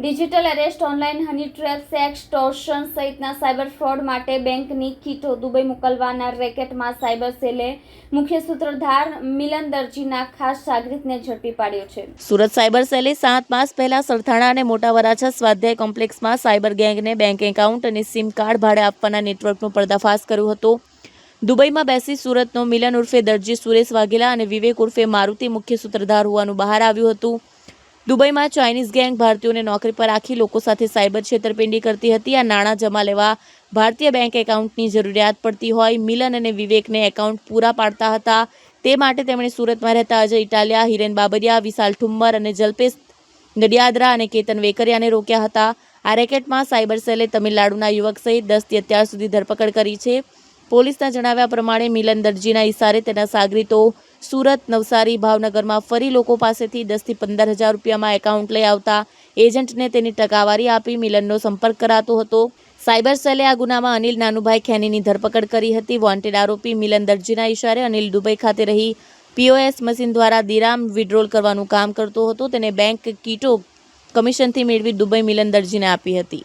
Digital arrest online honey trap, sextortion સહિતના cyber fraud માટે બેંકની કીટો દુબઈ મોકલવાના રેકેટમાં સાયબર સેલે મુખ્ય સૂત્રધાર મિલન દરજીના ખાસ સાગરીતને ઝડપી પાડ્યો છે. સુરત સાયબર સેલે સાત માસ પહેલા સરથાણા અને મોટા વરાછા સ્વાધ્યાય કોમ્પ્લેક્સમાં સાયબર ગેંગને બેંક એકાઉન્ટ અને સિમ કાર્ડ ભાડે આપવાના નેટવર્કનો પર્દાફાશ કર્યો હતો. દુબઈમાં બેસી સુરતનો મિલન ઉર્ફે દરજી સુરેશ વાઘેલા અને વિવેક ઉર્ફે મારુતિ મુખ્ય સૂત્રધાર હોવાનું બહાર આવ્યું હતું. દુબઈમાં ચાઇનીઝ ગેંગ ભારતીયોને નોકરી પર રાખી લોકો સાથે સાયબર છેતરપિંડી કરતી હતી. આ નાણાં જમા લેવા ભારતીય બેંક એકાઉન્ટની જરૂરિયાત પડતી હોય. મિલન અને વિવેકને એકાઉન્ટ પૂરા પાડતા હતા. તે માટે તેમણે સુરતમાં રહેતા અજય ઇટાલિયા, હિરેન બાબરિયા, વિશાલ ઠુમ્મર અને જલ્પેશ ગડિયાદરા અને કેતન વેકરિયાને રોક્યા હતા. આ રેકેટમાં સાયબર સેલે તમિલનાડુના યુવક સહિત દસથી અત્યાર સુધી ધરપકડ કરી છે. પોલીસના જણાવ્યા પ્રમાણે મિલન દરજીના ઇશારે તેના સાગરીતો સુરત, નવસારી, ભાવનગરમાં ફરી લોકો પાસેથી દસથી પંદર હજાર રૂપિયામાં એકાઉન્ટ લઈ આવતા એજન્ટને તેની ટકાવારી આપી મિલનનો સંપર્ક કરાતો હતો. સાયબર સેલે આ ગુનામાં અનિલ નાનુભાઈ ખેનીની ધરપકડ કરી હતી. વોન્ટેડ આરોપી મિલન દરજીના ઇશારે અનિલ દુબઈ ખાતે રહી પીઓએસ મશીન દ્વારા દિરામ વિડ્રોલ કરવાનું કામ કરતો હતો. તેને બેંક કીટો કમિશનથી મેળવી દુબઈ મિલન દરજીને આપી હતી.